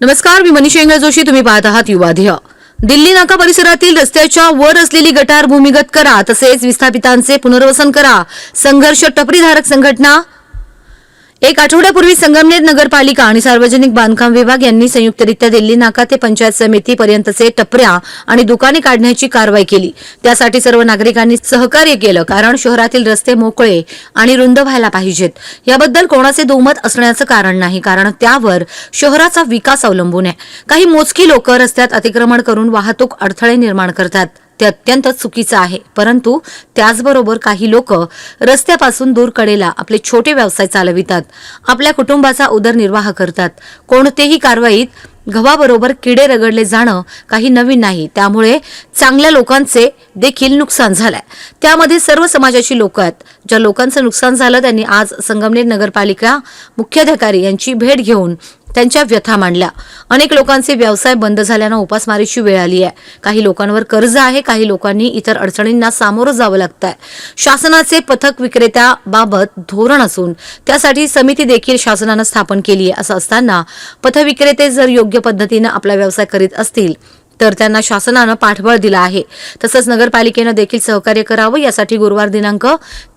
नमस्कार मी मनीषा इंगळे जोशी तुम्ही पाहत आहात युवाध्य दिल्ली नाका परिसरातील रस्त्याच्या वर असलेली गटार भूमिगत करा तसेच विस्थापितांचे पुनर्वसन करा. संघर्ष टपरीधारक संघटना एक आठवड्यापूर्वी संगमनेर नगरपालिका आणि सार्वजनिक बांधकाम विभाग यांनी संयुक्तरित्या दिल्ली नाका ते पंचायत समितीपर्यंतचे टपऱ्या आणि दुकाने काढण्याची कारवाई केली. त्यासाठी सर्व नागरिकांनी सहकार्य केलं कारण शहरातील रस्ते मोकळे आणि रुंद व्हायला पाहिजेत. याबद्दल कोणाचे दुमत असण्याचं कारण नाही कारण त्यावर शहराचा विकास अवलंबून आहे. काही मोजकी लोक रस्त्यात अतिक्रमण करून वाहतूक अडथळे निर्माण करतात. ते अत्यंत चुकीचं आहे. परंतु त्याचबरोबर काही लोक रस्त्यापासून दूर कडेला आपले छोटे व्यवसाय चालवितात. आपल्या कुटुंबाचा उदरनिर्वाह करतात. कोणतेही कारवाईत गव्हाबरोबर किडे रगडले जाणं काही नवीन नाही. त्यामुळे चांगल्या लोकांचे देखील नुकसान झालंय. त्यामध्ये सर्व समाजाची लोक आहेत. ज्या लोकांचं नुकसान झालं त्यांनी आज संगमनेर नगरपालिका मुख्याधिकारी यांची भेट घेऊन त्यांच्या व्यथा मांडल्या. अनेक लोकांचे व्यवसाय बंद झाल्यानं उपासमारीची वेळ आली आहे. काही लोकांवर कर्ज आहे काही लोकांनी इतर अडचणींना सामोरं जावं लागतंय. शासनाचे पथक विक्रेत्याबाबत धोरण असून त्यासाठी समिती देखील शासनानं स्थापन केली आहे असं असताना पथविक्रेते जर योग्य पद्धतीनं आपला व्यवसाय करीत असतील तर त्यांना शासनानं पाठबळ दिला आहे. तसंच नगरपालिकेनं देखील सहकार्य करावं यासाठी गुरुवार दिनांक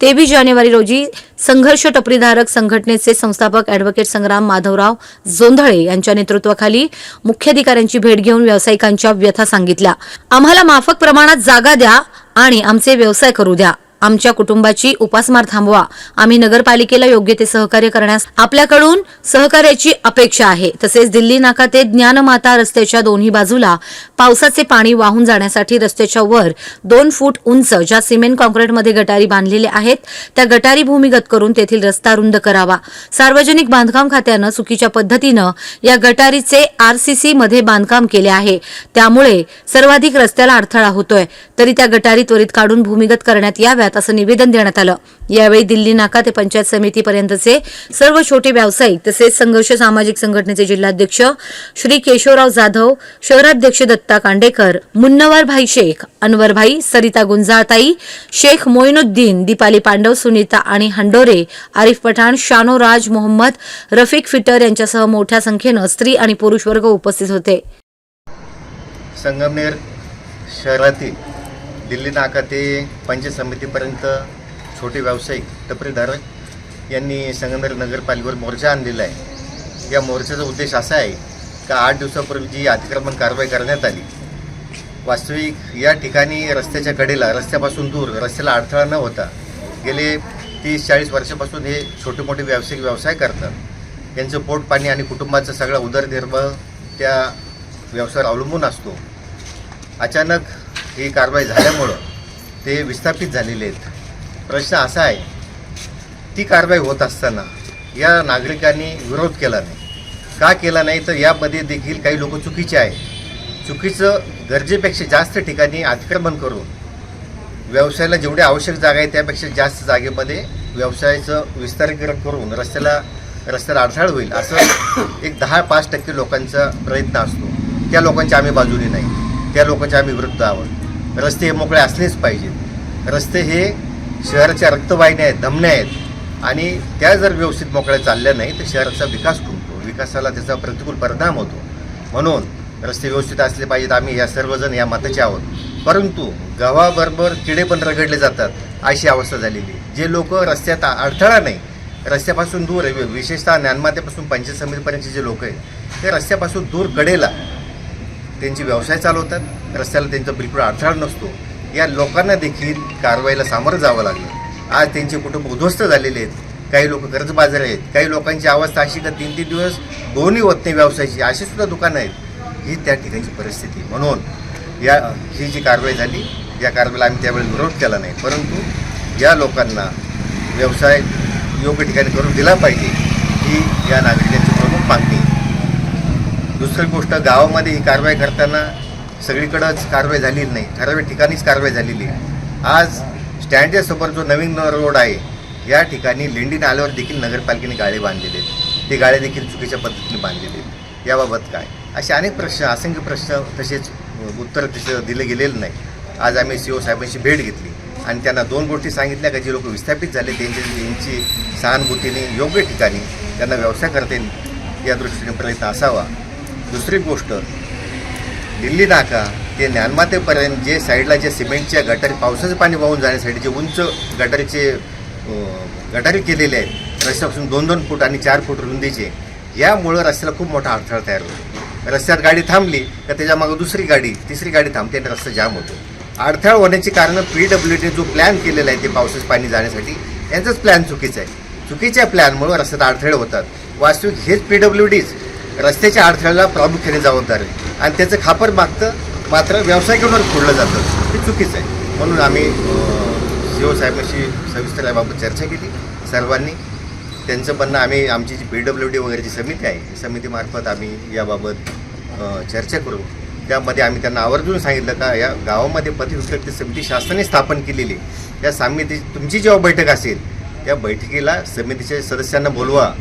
तेवीस जानेवारी रोजी संघर्ष टपरीधारक संघटनेचे संस्थापक अॅडव्होकेट संग्राम माधवराव जोंधळे यांच्या नेतृत्वाखाली मुख्याधिकाऱ्यांची भेट घेऊन व्यावसायिकांच्या व्यथा सांगितल्या. आम्हाला माफक प्रमाणात जागा द्या आणि आमचे व्यवसाय करू द्या. आमच्या कुटुंबाची उपासमार थांबवा. आम्ही नगरपालिकेला योग्य ते सहकार्य करण्यास आपल्याकडून सहकार्याची अपेक्षा आहे. तसेच दिल्ली नाका ते ज्ञानमाता रस्त्याच्या दोन्ही बाजूला पावसाचे पाणी वाहून जाण्यासाठी रस्त्याच्या वर दोन फूट उंच ज्या सिमेंट कॉन्क्रीटमध्ये गटारी बांधलेल्या आहेत त्या गटारी भूमिगत करून तेथील रस्ता रुंद करावा. सार्वजनिक बांधकाम खात्यानं चुकीच्या पद्धतीनं या गटारीचे आरसीसी मध्ये बांधकाम केले आहे. त्यामुळे सर्वाधिक रस्त्याला अडथळा होतोय. तरी त्या गटारी त्वरित काढून भूमिगत करण्यात याव्यात. असं निवेदन देण्यात आलं. यावेळी दिल्ली नाका ते पंचायत समितीपर्यंतचे सर्व छोटे व्यावसायिक तसेच संघर्ष सामाजिक संघटनेचे जिल्हाध्यक्ष श्री केशवराव जाधव शहराध्यक्ष दत्ता कांडेकर मुन्नवर भाई शेख अनवरभाई सरिता गुंजाळताई शेख मोईनुद्दीन दीपाली पांडव सुनीता आणि हंडोरे आरिफ पठाण शानो राज मोहम्मद रफिक फिटर यांच्यासह मोठ्या संख्येनं स्त्री आणि पुरुष वर्ग उपस्थित होते. संगमनेर शहरातील दिल्ली नाका ते पंचायत समितीपर्यंत छोटे व्यावसायिक टपरीधारक यांनी संगमनेर नगरपालिकेवर मोर्चा आणलेला आहे. या मोर्चाचा उद्देश असा आहे का आठ दिवसापूर्वी जी अतिक्रमण कारवाई करण्यात आली वास्तविक या ठिकाणी रस्त्याच्या कडेला रस्त्यापासून दूर रस्त्याला अडथळा न होता गेले तीस चाळीस वर्षापासून हे छोटे मोठे व्यावसायिक व्यवसाय करतात. यांचं पोट पाणी आणि कुटुंबाचा सगळा उदरनिर्वाह त्या व्यवसायावर अवलंबून असतो. अचानक ही कारवाई झाल्यामुळं ते विस्थापित झालेले आहेत. प्रश्न असा आहे ती कारवाई होत असताना या नागरिकांनी विरोध केला नाही. का केला नाही? तर यामध्ये देखील काही लोक चुकीचे आहे चुकीचं गरजेपेक्षा जास्त ठिकाणी अतिक्रमण करून व्यवसायाला जेवढी आवश्यक जागा आहे त्यापेक्षा जास्त जागेमध्ये व्यवसायाचं विस्तारीकरण करून रस्त्याला रस्त्याला अडथळा होईल असं एक दहा पाच टक्के लोकांचा प्रयत्न असतो. त्या लोकांच्या आम्ही बाजूने नाही. त्या लोकांच्या आम्ही विरुद्ध आहोत. रस्ते हे मोकळे असलेच पाहिजेत. रस्ते हे शहराच्या रक्तवाहिन्या आहेत धमन्या आहेत. आणि त्या जर व्यवस्थित मोकळ्या चालल्या नाही तर शहराचा विकास खुंटतो. विकासाला त्याचा प्रतिकूल परिणाम होतो. म्हणून रस्ते व्यवस्थित असले पाहिजेत. आम्ही या सर्वजण या मताचे आहोत. परंतु गव्हाबरोबर किडे पण रगडले जातात अशी अवस्था झालेली आहे. जे लोक रस्त्यात अडथळा नाही रस्त्यापासून दूर आहे. विशेषतः ज्ञानमातेपासून पंचायत समितीपर्यंतचे जे लोक आहेत ते रस्त्यापासून दूर कडेला त्यांचे व्यवसाय चालवतात रस्त्याला त्यांचा बिलकुल अडथळा नसतो. या लोकांना देखील कारवाईला सामोरं जावं लागलं. आज त्यांचे कुटुंब उद्ध्वस्त झालेले आहेत. काही लोक कर्जबाजार आहेत. काही लोकांची अवस्था अशी का तीन तीन दिवस दोन्ही होत नाही व्यवसायाची अशी सुद्धा दुकानं आहेत. ही त्या ठिकाणची परिस्थिती. म्हणून या ही जी कारवाई झाली या कारवाईला आम्ही त्यावेळी विरोध केला नाही. परंतु या लोकांना व्यवसाय योग्य ठिकाणी करून दिला पाहिजे ही या नागरिकांची प्रमुख मागणी आहे. दुसरी गोष्ट गावामध्ये ही कारवाई करताना सगळीकडंच कारवाई झालेली नाही. ठराविक ठिकाणीच कारवाई झालेली आहे. आज स्टँडच्या समोर जो नवीन रोड आहे या ठिकाणी लेंडी नाल्यावर देखील नगरपालिकेने गाळे बांधलेले आहेत. ते गाळे देखील चुकीच्या पद्धतीने बांधलेले आहेत. याबाबत काय? असे अनेक प्रश्न असंख्य प्रश्न तसेच उत्तर तसे दिले गेलेले नाही. आज आम्ही सी ओ साहेबांची भेट घेतली आणि त्यांना दोन गोष्टी सांगितल्या का जे लोक विस्थापित झाले त्यांची यांची सहानुभूतीने योग्य ठिकाणी त्यांना व्यवसाय करता येईल या दृष्टीने प्रयत्न असावा. दुसरी गोष्ट दिल्ली नाका ते ज्ञानमातेपर्यंत जे साईडला जे सिमेंटच्या गटारी पावसाचं पाणी वाहून जाण्यासाठी जे उंच गटारीचे गटारी केलेले आहेत रस्त्यापासून दोन दोन फूट आणि चार फूट रुंदीचे यामुळं रस्त्याला खूप मोठा अडथळा तयार होतो. रस्त्यात गाडी थांबली तर त्याच्यामागं दुसरी गाडी तिसरी गाडी थांबते आणि रस्ता जाम होतो. अडथळा होण्याची कारणं पी डब्ल्यू डी जो प्लॅन केलेला आहे ते पावसाचं पाणी जाण्यासाठी यांचाच प्लॅन चुकीचा आहे. चुकीच्या प्लॅनमुळं रस्त्यात अडथळे होतात. वास्तविक हेच पी डब्ल्यू डीच रस्त्याच्या अडथळ्याला प्रामुख्याने जबाबदार आहे. आणि त्याचं खापर मागतं मात्र व्यावसायिकांवर फोडलं जातं. ते चुकीचं आहे. म्हणून आम्ही सीओ साहेबांशी सविस्तर याबाबत चर्चा केली. सर्वांनी त्यांचं म्हणणं आम्ही आमची जी पी डब्ल्यू डी वगैरे जी समिती आहे समितीमार्फत आम्ही याबाबत चर्चा करू. त्यामध्ये आम्ही त्यांना आवर्जून सांगितलं का या गावामध्ये पथविक्रेते समिती शासनाने स्थापन केलेली त्या समिती तुमची जेव्हा बैठक असेल त्या बैठकीला समितीच्या सदस्यांना बोलवा.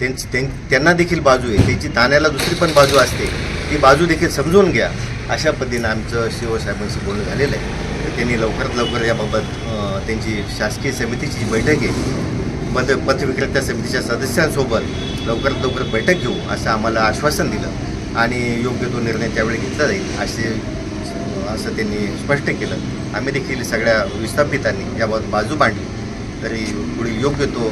त्यांची त्यां- त्यांना देखील बाजू आहे. त्यांची ताण्याला दुसरी पण बाजू असते. ती बाजू देखील समजून घ्या. अशा पद्धतीनं आमचं शिवसाहेबांशी बोलणं झालेलं आहे. तर त्यांनी लवकरात लवकर याबाबत त्यांची शासकीय समितीची जी बैठक आहे पथ पथविक्रेत्या समितीच्या सदस्यांसोबत लवकरात लवकर बैठक घेऊ असं आम्हाला आश्वासन दिलं आणि योग्य तो निर्णय त्यावेळी घेतला जाईल असे असं त्यांनी स्पष्ट केलं. आम्ही देखील सगळ्या विस्थापितांनी याबाबत बाजू मांडली. तरी पुढील योग्य तो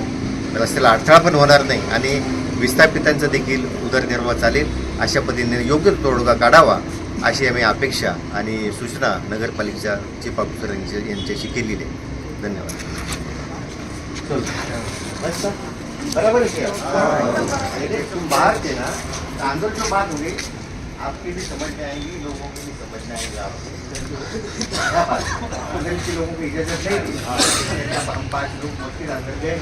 रस्त्याला अडथळा पण होणार नाही आणि विस्थापितांचा देखील उदरनिर्वाह चालेल अशा पद्धतीने योग्य तोडगा काढावा अशी आम्ही अपेक्षा आणि सूचना नगरपालिकेच्या चीफ ऑफिसर यांच्याशी केलेली आहे धन्यवाद बराबर तुम आपकी भी समझ में आएगी लोगों की भी समझ में आएगी आपको। लोगों को इजाजत नहीं थी हम पांच लोग मुश्किल अंदर गए।